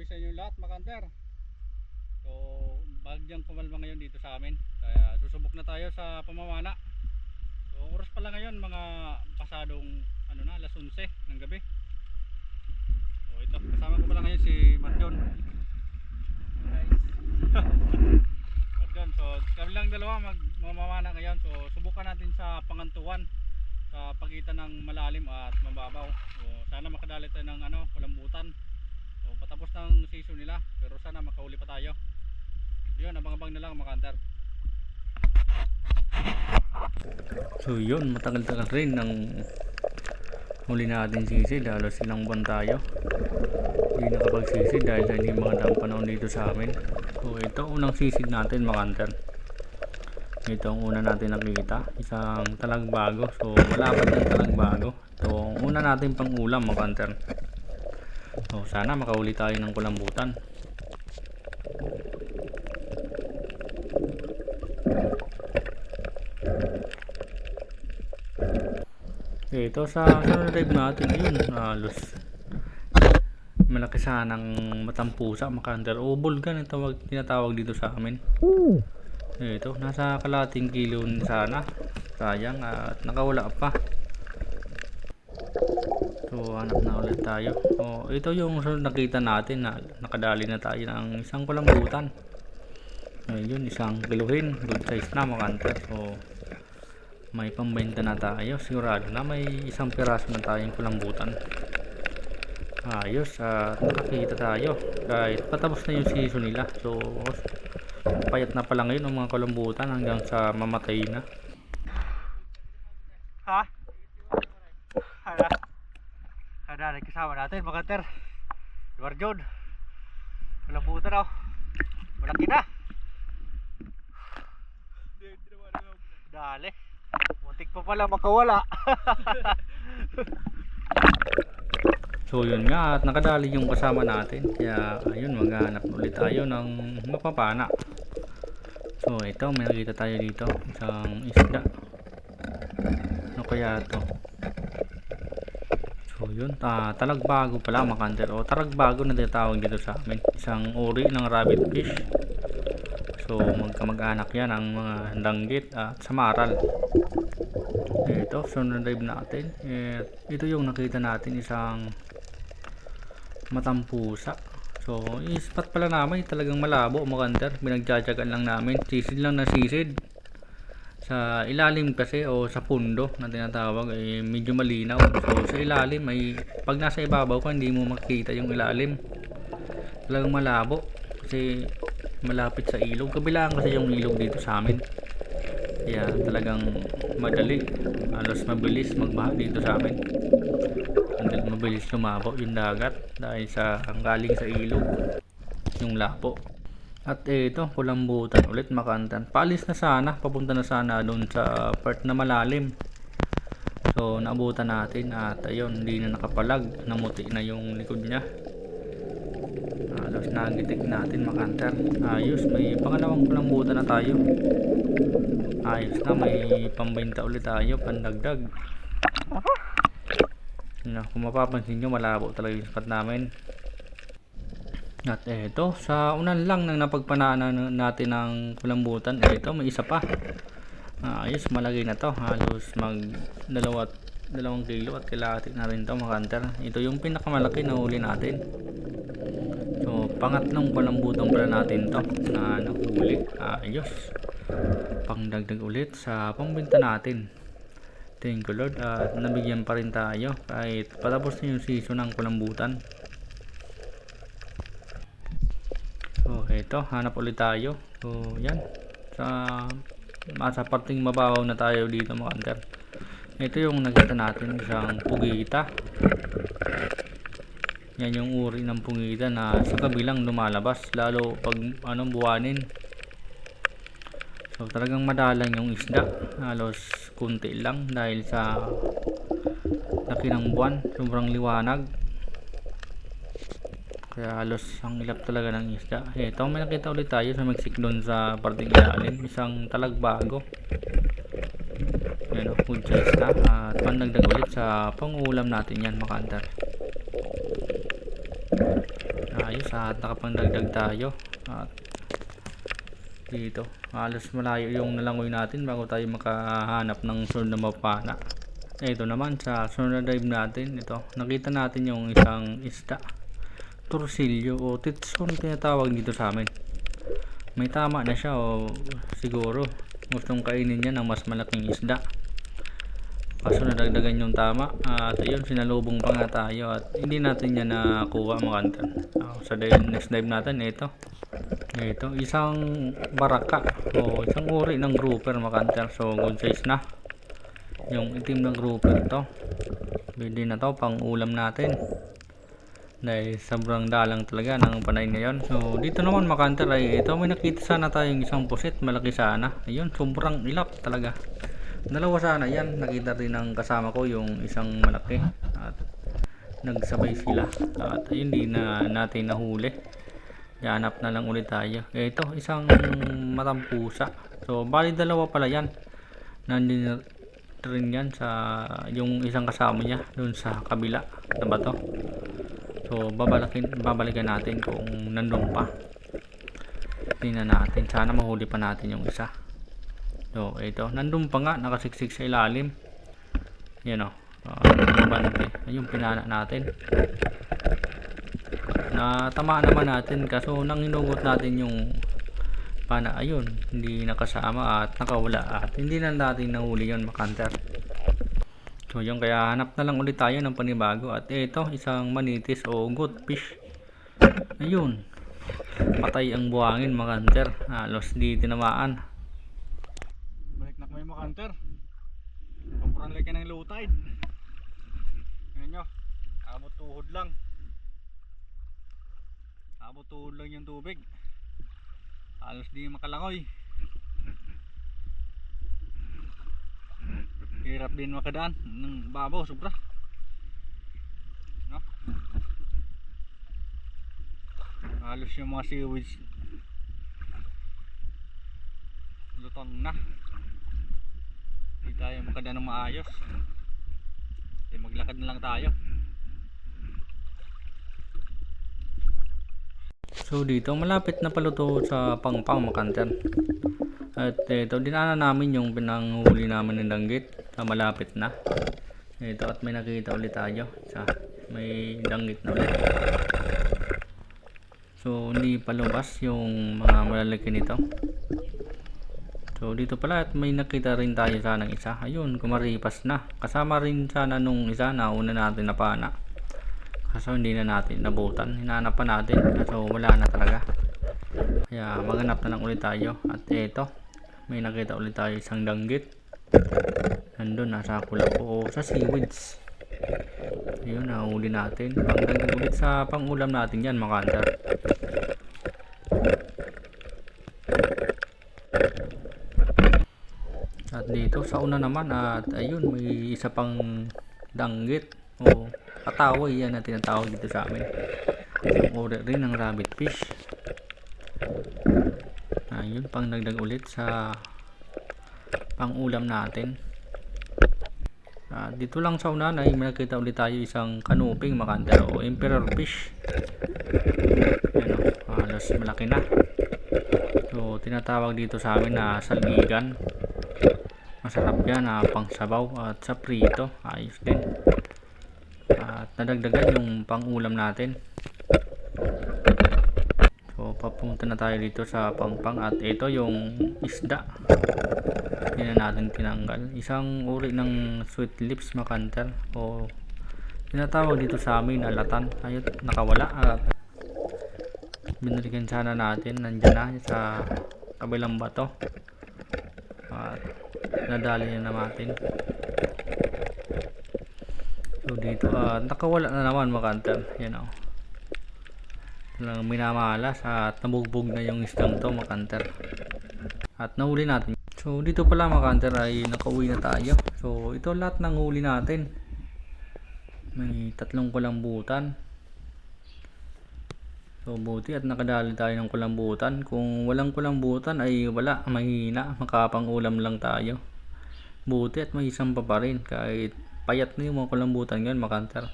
gabi sa inyo lahat, makanter. So, bagyang kumalma ngayon dito sa amin. Kaya susubok na tayo sa pamamana. So, oras pala ngayon mga pasadong ano na, alas 11 ng gabi. So, ito, kasama ko pala ngayon si Marjon. Marjon, so kami lang dalawa magmamana ngayon. So, subukan natin sa pangantuan sa pagitan ng malalim at mababaw. So, sana makadali tayo ng ano, kulambutan. So, patapos ng season nila, pero sana makahuli pa tayo. Yun, abang-abang na lang mga kantar. So yun, matagal-tagal rin ng huli natin sisid, halos ilang buwan tayo. Hindi nakapagsisid dahil sa hindi mga daang panahon dito sa amin. So ito, unang sisid natin mga kantar. Ito ang una natin nakita, isang talagbago. So malapad ng talagbago. Ito ang una natin pang ulam mga kantar. So sana makauli tayo ng kulambutan. Ito sa sunod dive natin ayun, halos malaki sanang matampusa, makander o bulgan ang tawag, tinatawag dito sa amin. Ito, nasa kalating kilo sana. Sayang at nakawala pa. So, hanap na ulit tayo. So, ito yung nakita natin na nakadali na tayo ng isang kulambutan. Ayun, isang kiluhin. Good size na mga kanter. So, may pambenta na tayo. Sigurado na may isang piraso na tayong kulambutan. Ayos, at nakakita tayo. Kahit patapos na yung season nila. So, payat na pala ngayon ang mga kulambutan hanggang sa mamatay na. Ada kasama natin, mga kanter. Warjod. Kulambutan oh. Malaki na. Dali. Muntik pa pala makawala. so yun nga at nakadali yung kasama natin. Kaya ayun maghanap ulit tayo ng mapapana. So ito may nakita tayo dito. Isang isda. Ano kaya to? So yun, ah, talagbago pala mga kanter. O taragbago na tinatawag dito sa amin. Isang uri ng rabbit fish. So magkamag-anak yan ang mga danggit at samaral. Ito, sunod dive natin. Eh, ito yung nakita natin isang matampusa. So, ispat pala namin talagang malabo mga kanter. Binagjajagan lang namin. Sisid lang na sisid. Sa ilalim kasi o sa pundo na tinatawag ay medyo malinaw. So, sa ilalim ay pag nasa ibabaw ka hindi mo makita yung ilalim. Talagang malabo. Kasi malapit sa ilog. Kabilaan kasi yung ilog dito sa amin. Kaya talagang madali. Halos mabilis magbaha dito sa amin. Mabilis lumabaw yung dagat dahil sa ang galing sa ilog yung lapo. At ito, kulambutan ulit makantan. Paalis na sana, papunta na sana doon sa part na malalim. So, naabutan natin at ayun, hindi na nakapalag. Namuti na yung likod niya. Halos nagitik natin makantar. Ayos, may pangalawang kulambutan na tayo. Ayos na, may pambenta ulit tayo, pandagdag. Na, kung mapapansin nyo, malabo talaga yung spot namin. At eto, sa unan lang nang napagpanaanan natin ng kulambutan, eto may isa pa. Ah, ayos, malagay na to. Halos mag dalawat dalawang kilo at kalahati na rin to mga kanter. Ito yung pinakamalaki na huli natin. So, pangatlong kulambutan pala natin to na nahuli. Ayos. Pangdagdag ulit sa pambenta natin. Thank you Lord. At nabigyan pa rin tayo kahit patapos na yung season ng kulambutan. So, ito, hanap ulit tayo. So, yan. Sa masa parting mababaw na tayo dito mga kanter. Ito yung nakita natin isang pugita. Yan yung uri ng pugita na sa kabilang lumalabas lalo pag ano buwanin. So talagang madalang yung isda. Halos kunti lang dahil sa laki ng buwan, sobrang liwanag. Kaya halos ang ilap talaga ng isda. Ito, may nakita ulit tayo sa Mexico doon sa parting ilalim. Isang talagbago. Yan o, good size na. At pandagdag ulit sa pangulam natin yan, makantar. ayos at nakapangdagdag tayo at dito halos malayo yung nalangoy natin bago tayo makahanap ng sunod na mapana ito naman sa sunod na dive natin ito nakita natin yung isang isda tursilyo o titson tinatawag dito sa amin. May tama na siya o siguro. Gustong kainin niya ng mas malaking isda. Kaso nadagdagan yung tama at ayun sinalubong pa nga tayo at hindi natin yan nakuha mga kantan Ah, sa dive, next dive natin ito. Ito isang baraka o isang uri ng grouper mga so good size na yung itim na grouper to. Pwede na to pang ulam natin dahil sobrang dalang talaga ng panay ngayon so dito naman mga kantan ay ito may nakita sana tayong isang pusit malaki sana. Ayun sobrang ilap talaga. Dalawa sana yan. Nakita rin ng kasama ko yung isang malaki. At nagsabay sila. At ayun di na natin nahuli. Hanap na lang ulit tayo. Ito isang matampusa. So bali dalawa pala yan. Nandun rin yan sa yung isang kasama niya dun sa kabila. Na bato so babalikin, babalikan natin kung nandun pa tingnan natin sana mahuli pa natin yung isa So, ito. Nandun pa nga, nakasiksik sa ilalim. Yan o. Uh, bante. Ayun, pinana natin. Natama naman natin. Kaso, nang hinugot natin yung pana, ayun, hindi nakasama at nakawala. At hindi na natin nahuli yun, makanter. Yun. Kaya, hanap na lang ulit tayo ng panibago. At ito, isang manitis o good fish. Ayun. Patay ang buhangin, makanter. Halos di tinamaan. Balik na kami mga hunter. Sobrang laki ng low tide. Ngayon nyo, abot tuhod lang. Abot tuhod lang yung tubig. Halos di makalangoy. Hirap din makadaan ng babaw sobra. No? Halos yung mga seaweeds lutang na hindi tayo makadaan ng maayos Hindi maglakad na lang tayo So dito malapit na paluto sa pangpang makantan. At ito dinaanan namin yung pinanghuli namin ng danggit sa malapit na. Ito at may nakita ulit tayo sa may danggit na ulit. So hindi pa lumabas yung mga malalaki nito. So dito pala at may nakita rin tayo sanang isa. Ayun, kumaripas na. Kasama rin sana nung isa na una natin na pana. Kaso hindi na natin nabutan. Hinahanap pa natin. Kaso wala na talaga. Kaya maghanap na lang ulit tayo. At eto, may nakita ulit tayo isang danggit. Nandun, nasa kulapo o sa seaweeds. Ayun, nahuli natin. Pangdagdag ulit sa pangulam natin yan mga. At dito sa una naman at ayun may isa pang danggit o kataway yan na tinatawag dito sa amin. Isang uri rin ng rabbit fish. Pang nagdag ulit sa pangulam natin. Ah, dito lang sa unan ay nakita ulit tayo isang kanuping makanta o emperor fish. Ano, halos malaki na. So, tinatawag dito sa amin na salmigan. Masarap yan na pang sabaw at sa prito. Ayos din. At nadagdagan yung pangulam natin. Papunta na tayo dito sa pangpang at ito yung isda. Hindi na natin tinanggal. Isang uri ng sweet lips makanter o tinatawag dito sa amin na latan. Ayun, nakawala at binalikan sana natin. Nandiyan na sa kabilang bato. At nadali na natin. So dito, ah, nakawala na naman makanter. Yan o. Lang minamalas at nabugbog na yung isdang to makanter. At nahuli natin. So dito pala makanter ay nakauwi na tayo. So ito lahat ng huli natin. May tatlong kulambutan. So buti at nakadali tayo ng kulambutan. Kung walang kulambutan ay wala, mahina, makapangulam lang tayo. Buti at may isang pa pa rin kahit payat na yung mga kulambutan ngayon makanter.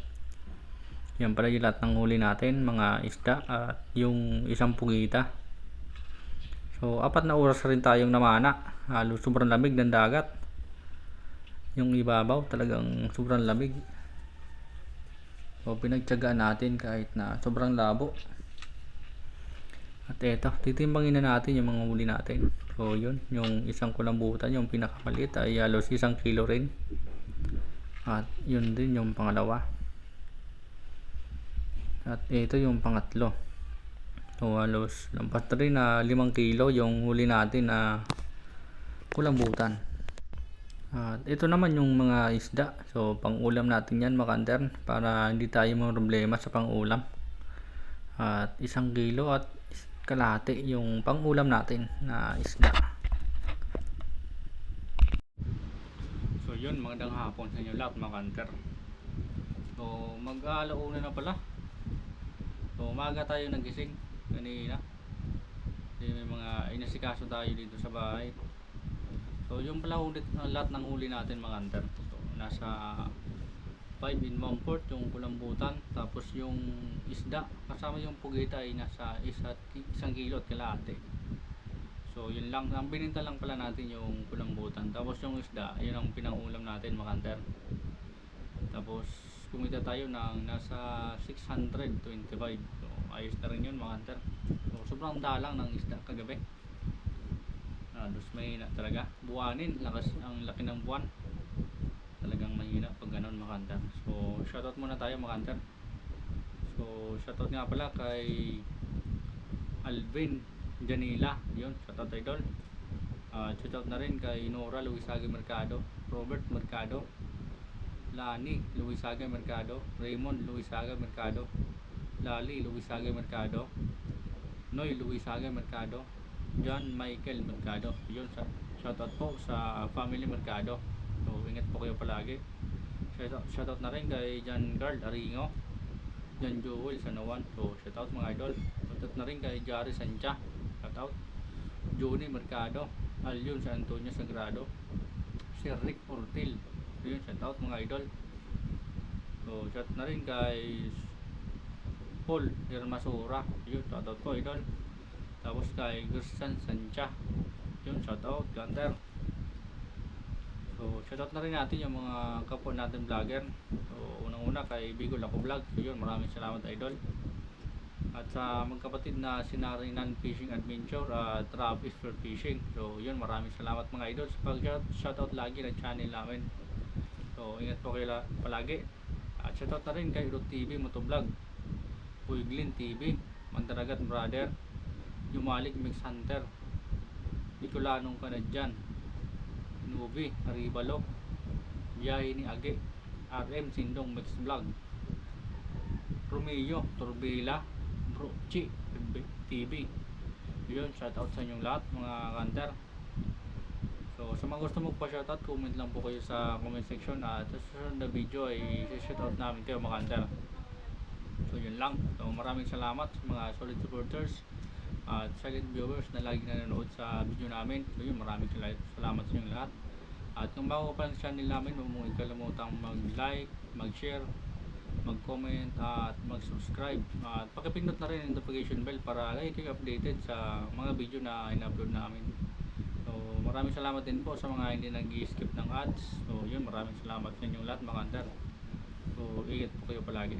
Yan pala yung lahat ng huli natin, mga isda at yung isang pugita. So, apat na oras rin tayong namana. Halos sobrang lamig ng dagat. Yung ibabaw talagang sobrang lamig. So, pinagtyagaan natin kahit na sobrang labo. At eto, titimbangin na natin yung mga huli natin. So, yun, yung isang kulambutan, yung pinakamaliit ay halos isang kilo rin. At yun din yung pangalawa. At ito yung pangatlo. So, halos lampas na rin na 5 kilo yung huli natin na kulambutan. At ito naman yung mga isda. So, pang-ulam natin yan, makanter, para hindi tayo mga problema sa pang-ulam. At isang kilo at kalahati yung pang-ulam natin na isda. So, yun, magandang hapon sa inyo lahat, mga. So, mag-aalauna na pala. So, umaga tayo nagising kanina. Kasi may mga inasikaso tayo dito sa bahay. So, yung pala ulit lahat ng uli natin mga hunter. So, nasa 5 in Mountfort, yung kulambutan. Tapos yung isda, kasama yung pugita ay nasa isa't, isang kilo at kalahati. So, yun lang. Ang bininta lang pala natin yung kulambutan. Tapos yung isda, yun ang pinangulam natin mga hunter. Tapos, kumita tayo ng nasa 625. So, ayos na rin yun mga hunter. So, sobrang dalang ng isda kagabi. Halos mahina talaga. Buwanin, lakas ang laki ng buwan. Talagang mahina pag ganun mga hunter. So, shoutout muna tayo mga hunter. So, shoutout nga pala kay Alvin Janila. Yun, shoutout idol. Uh, shoutout na rin kay Nora Luisage Mercado, Robert Mercado, Lani Luisaga Mercado, Raymond Luisaga Mercado, Lali Luisaga Mercado, Noy Luisaga Mercado, John Michael Mercado. Yun, shoutout po sa family Mercado. So, ingat po kayo palagi. Shoutout, na rin kay John Carl Aringo, John Joel Sanawan. So, shoutout mga idol. Shoutout na rin kay Jari Sancha. Shoutout. Johnny Mercado, Alyun San Antonio Sagrado, Sir Rick Ortil. Yun, shoutout mga idol. So, shout na rin kay Paul Hermasura. Yun, shoutout ko idol. Tapos kay Gersan Sancha. Yun, shoutout, Gunter. So, shoutout na rin natin yung mga kapwa natin vlogger. So, unang-una kay Bigol Ako Vlog. So, yun, maraming salamat idol. At sa magkapatid na Sinarinan Fishing Adventure at Travis for Fishing. So, yun, maraming salamat mga idol sa pag-shoutout lagi ng channel namin. So, ingat po kayo la- palagi. At shoutout na rin kay Root TV Motovlog, Puiglin TV, Mandaragat Brother, Yumalik Mix Hunter, Nicolanong Kanadyan, Nubi, Aribalo, Biyahe ni Age, RM Sindong Mix Vlog, Romeo, Torbila, Brochi, TV. Yun, shoutout sa inyong lahat mga kanter. So, sa mga gusto magpa-shoutout, comment lang po kayo sa comment section at sa susunod na video ay shoutout namin kayo mga kanter. So, yun lang. So, maraming salamat sa mga solid supporters at silent viewers na lagi nanonood sa video namin. So, yun, maraming sala- salamat sa inyong lahat. At kung bago pa lang channel namin, huwag kalimutang mag-like, mag-share, mag-comment at mag-subscribe. At pakipindot na rin ang notification bell para lagi kayo updated sa mga video na in-upload namin. Maraming salamat din po sa mga hindi nag-skip ng ads. So, yun, maraming salamat sa inyong lahat mga under. So, ingat po kayo palagi.